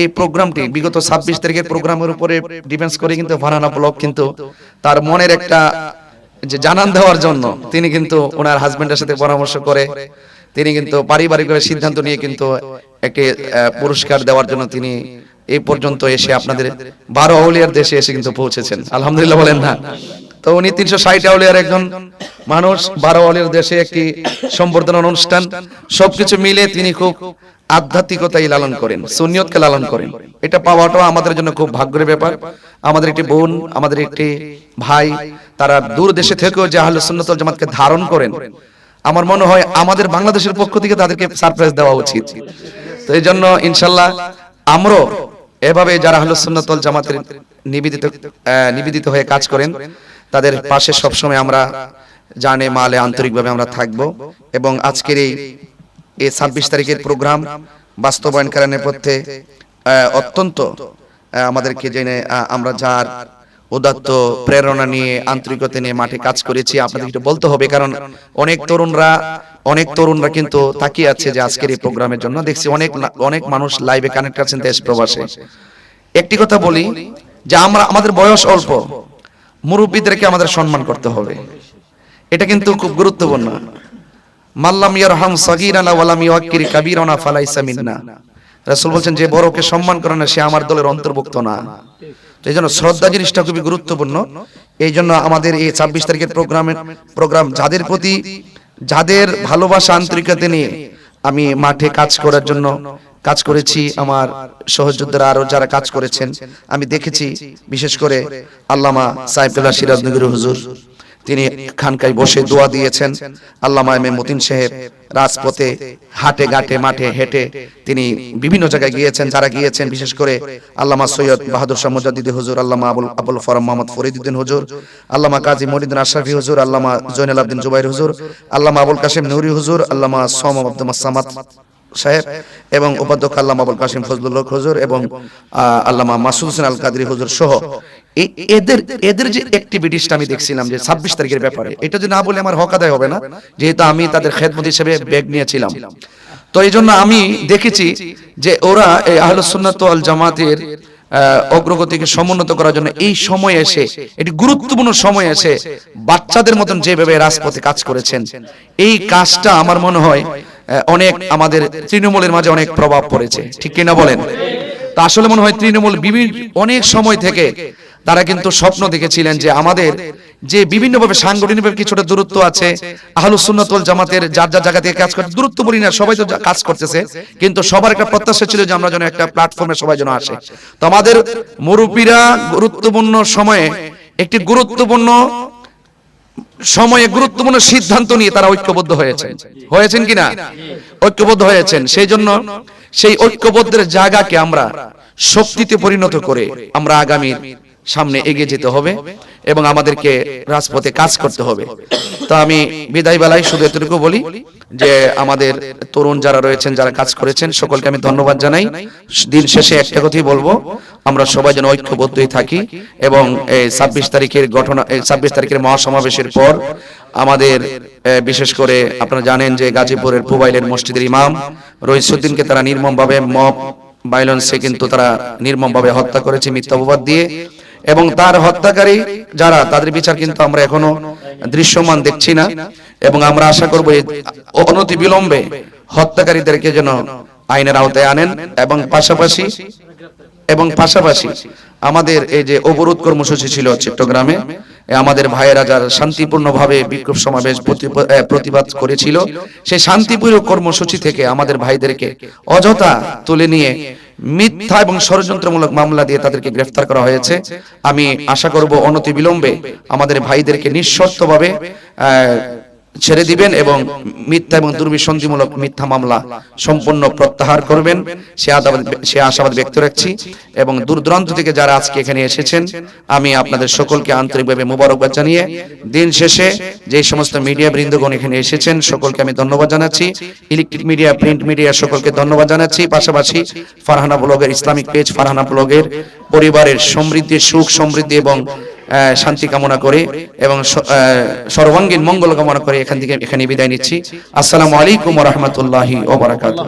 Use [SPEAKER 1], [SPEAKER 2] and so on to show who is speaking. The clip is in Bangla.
[SPEAKER 1] এই প্রোগ্রামটি বিগত ছাব্বিশ তারিখের প্রোগ্রামের উপরে ডিফেন্স করে কিন্তু ফারহানা ব্লক কিন্তু তার মনের একটা যে জানান দেওয়ার জন্য তিনি কিন্তু ওনার হাজবেন্ডের সাথে পরামর্শ করে তিনি কিন্তু পারিবারিকভাবে সিদ্ধান্ত নিয়ে কিন্তু একটি পুরস্কার দেওয়ার জন্য তিনি এই পর্যন্ত এসে আপনাদের বারো আউলিয়ার দেশে এসে কিন্তু পৌঁছেছেন। আলহামদুলিল্লাহ বলেন না। তো উনি তিনশো ষাট আউলিয়ার একজন মানুষ, বারো আউলিয়ার দেশে একটি সম্বর্ধনা অনুষ্ঠান, সবকিছু মিলে তিনি খুব আধ্যাত্মিকতাই লালন করেন সুনিয়তকে লালন করেন। এটা পাওয়াটাও আমাদের জন্য খুব ভাগ্যের ব্যাপার। আমাদের একটি বোন, আমাদের একটি ভাই, তারা দূর দেশে থেকেও যে আহলে সুন্নাতুল জামাতকে ধারণ করেন। আমার মনে হয় আমাদের বাংলাদেশের পক্ষ থেকে তাদেরকে সারপ্রাইজ দেওয়া উচিত। তো এই জন্য ইনশাল্লাহ আমরাও এভাবে যারা আহলে সুন্নাতুল জামাতের নিবেদিত নিবেদিত হয়ে কাজ করেন, তাদের পাশে সবসময় আমরা জানে মালে আন্তরিকভাবে আমরা থাকব। এবং আজকের এই এই ছাব্বিশ তারিখের প্রোগ্রাম বাস্তবায়নকারণের পথে আহ, অত্যন্ত আমাদেরকে জেনে আমরা যার উদাত্ত প্রেরণা নিয়ে আন্তরিকতা নিয়ে মাঠে কাজ করেছি আপনাদের একটু বলতে হবে কারণ অনেক তরুণরা অনেক তরুণরা কিন্তু তাকিয়ে আছে যে আজকের এই প্রোগ্রামের জন্য। দেখছি অনেক অনেক মানুষ লাইভে কানেক্ট আছেন দেশ প্রবাসে। একটি কথা বলি যে আমরা আমাদের বয়স অল্প। মুরব্বীদেরকে আমাদের সম্মান করতে হবে। এটা কিন্তু খুব গুরুত্বপূর্ণ। যে বড়কে সম্মান করে না, সে আমার দলের অন্তর্ভুক্ত না। শ্রদ্ধা জিনিসটা খুবই গুরুত্বপূর্ণ। এই জন্য আমাদের এই ছাব্বিশ তারিখের প্রোগ্রামের প্রোগ্রাম যাদের প্রতি, যাদের ভালোবাসা, আন্তরিকতা নিয়ে আমি মাঠে কাজ করার জন্য কাজ করেছি, আমার সহযোদ্ধারা আরও যারা কাজ করেছেন, আমি দেখেছি, বিশেষ করে আল্লামা সাইফুল্লাহ সিরাজনগরী হুজুর। তিনি খানকায় বসে দোয়া দিয়েছেন। আল্লামা এম মতিন সাহেব রাজপথে হাটে ঘাটে মাঠে হেঁটে তিনি বিভিন্ন জায়গায় গিয়েছেন, যারা গিয়েছেন, বিশেষ করে আল্লামা সৈয়দ বাহাদুর শাহ মুজাদ্দিদি হুজুর, আল্লামা আবুল আবুল ফরম মোহাম্মদ ফরিদুদ্দিন হুজুর, আল্লামা কাজী মরিদিন আশরাফি হুজুর, আল্লামা জৈনাল আবদিন জুবাইর হুজুর, আল্লামা আবুল কাশিম নুরি হুজুর, আল্লামা সোম আব্দুল সামাদ সাহেব এবং উপাধ্যক্ষ আল্লামা আবুল কাসিম ফজলুল হক হুজুর এবং আল্লামা মাসুদ হোসেন আল কাদরি হুজুর সহ এদের এদের যে অ্যাক্টিভিটিসটা আমি দেখছিলাম যে ছাব্বিশ তারিখের ব্যাপারে, এটা যদি না বলে আমার হক আদায় হবে না, যেহেতু আমি তাদের খেদমত হিসেবে ব্যাগ নিয়েছিলাম। তো এই জন্য আমি দেখেছি যে ওরা এই আহলুসুন্নাত আল জামাতের অগ্রগতিকে সমুন্নত করার জন্য এই সময় এসে এটি গুরুত্বপূর্ণ সময় এসে বাচ্চাদের মতন যেভাবে রাজপথে কাজ করেছেন, এই কাজটা আমার মনে হয় অনেক আমাদের তৃণমূলের মাঝে অনেক প্রভাব পড়েছে। ঠিক কিনা বলেন? তা আসলে মনে হয় তৃণমূল বিভিন্ন অনেক সময় থেকে তারা কিন্তু স্বপ্ন দেখেছিলেন যে আমাদের যে বিভিন্নভাবে সাংগঠনিকভাবে কিছুটা দূরত্ব আছে আহলুস সুন্নাতুল জামাতের যার যার জায়গা থেকে কাজ করতে দূরত্ব বলি না সবাই তো কাজ করতেছে কিন্তু সবার একটা প্রত্যাশা ছিল যে আমরা যেন একটা প্ল্যাটফর্মে সবাই যেন আসে। তো আমাদের মুরব্বীরা গুরুত্বপূর্ণ সময়ে একটি গুরুত্বপূর্ণ সময়ে গুরুত্বপূর্ণ সিদ্ধান্ত নিয়ে তারা ঐক্যবদ্ধ হয়েছেন। হয়েছেন কিনা ঐক্যবদ্ধ হয়েছেন। সেই জন্য সেই ঐক্যবদ্ধের জায়গাকে আমরা শক্তিতে পরিণত করে আমরা আগামী সামনে এগিয়ে যেতে হবে এবং আমাদেরকে রাজপথে কাজ করতে হবে। তো আমি বিদায় বেলায় শুধু এতটুকু বলি যে আমাদের তরুণ যারা রয়েছেন যারা কাজ করেছেন সকলকে আমি ধন্যবাদ জানাই। দিন শেষে একটা কথাই বলব আমরা সবাই যেন ঐক্যবদ্ধই থাকি এবং এই ছাব্বিশ তারিখের ঘটনা ছাব্বিশ তারিখের মহাসমাবেশের পর আমাদের বিশেষ করে আপনারা জানেন যে গাজীপুরের পুবাইলের মসজিদের ইমাম রইসুদ্দিনকে তারা নির্মমভাবে মপ ভায়োলেন্সে কিন্তু তারা নির্মমভাবে হত্যা করেছে মিথ্যা অপবাদ দিয়ে। এবং তার হত্যাকারী যারা, তাদের বিচার কিন্তু আমরা এখনও দৃশ্যমান দেখছি না। এবং আমরা আশা করব অনতি বিলম্বে হত্যাকারীদেরকে যেন আইনের আওতায় আনেন এবং পাশাপাশি এবং পাশাপাশি আমাদের এই যে অবরোধ কর্মসূচি ছিল চট্টগ্রামে আমাদের ভাইয়েরা যারা শান্তিপূর্ণভাবে বিক্ষোভ সমাবেশ প্রতিবাদ করেছিল, সেই শান্তিপূর্ণ কর্মসূচি থেকে আমাদের ভাইদেরকে অযথা তুলে নিয়ে মিথ্যা এবং ষড়যন্ত্রমূলক মামলা দিয়ে তাদেরকে গ্রেফতার করা হয়েছে। আমি আশা করব অনতি বিলম্বে আমাদের ভাইদেরকে নিঃশর্তভাবে ছেড়ে দিবেন এবং মিথ্যা এবং দুর্বিসন্ধিমূলক মিথ্যা মামলা সম্পূর্ণ প্রত্যাহার করবেন। সে আদাবাদ সে আশাবাদ ব্যক্ত রাখছি। এবং দূর দূরান্ত থেকে যারা আজকে এখানে এসেছেন, আমি আপনাদের সকলকে আন্তরিকভাবে মুবারকবাদ জানিয়ে দিন শেষে যে সমস্ত মিডিয়া বৃন্দগণ এখানে এসেছেন, সকলকে আমি ধন্যবাদ জানাচ্ছি। ইলেকট্রিক মিডিয়া, প্রিন্ট মিডিয়া, সকলকে ধন্যবাদ জানাচ্ছি। পাশাপাশি ফারহানা ব্লগের, ইসলামিক পেজ ফারহানা ব্লগের পরিবারের সমৃদ্ধি, সুখ সমৃদ্ধি এবং শান্তি কামনা করে এবং সর্বাঙ্গীন মঙ্গল কামনা করে। এখান থেকে এখানে বিদায় নিচ্ছি। আসসালামু আলাইকুম রহমতুল্লাহি ওবরাকাতুহ